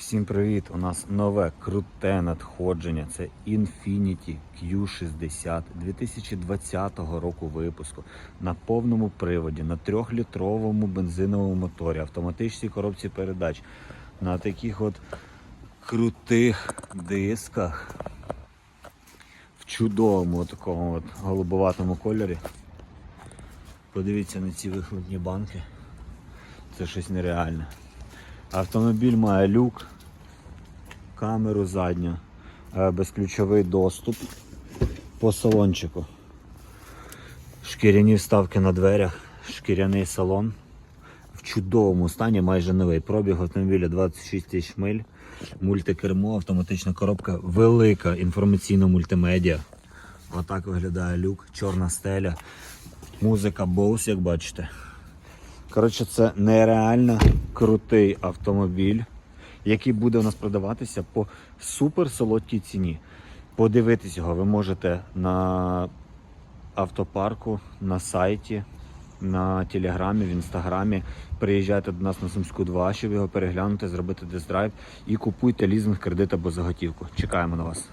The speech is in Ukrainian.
Всім привіт! У нас нове круте надходження. Це Infiniti Q60 2020 року випуску на повному приводі, на трьохлітровому бензиновому моторі, автоматичній коробці передач, на таких от крутих дисках в чудовому такому от голубоватому кольорі. Подивіться на ці вихлопні банки. Це щось нереальне. Автомобіль має люк, камеру задню, е, безключовий доступ по салончику. Шкіряні вставки на дверях, шкіряний салон. В чудовому стані, майже новий. Пробіг автомобіля 26 тисяч миль, мультикермо, автоматична коробка, велика інформаційна мультимедіа. Отак виглядає люк, чорна стеля, музика Bose, як бачите. Коротше, це нереально крутий автомобіль, який буде у нас продаватися по супер солодкій ціні. Подивитись його ви можете на автопарку, на сайті, на телеграмі, в інстаграмі. Приїжджайте до нас на Сумську 2, щоб його переглянути, зробити тест-драйв і купуйте лізинг, кредит або заготівку. Чекаємо на вас.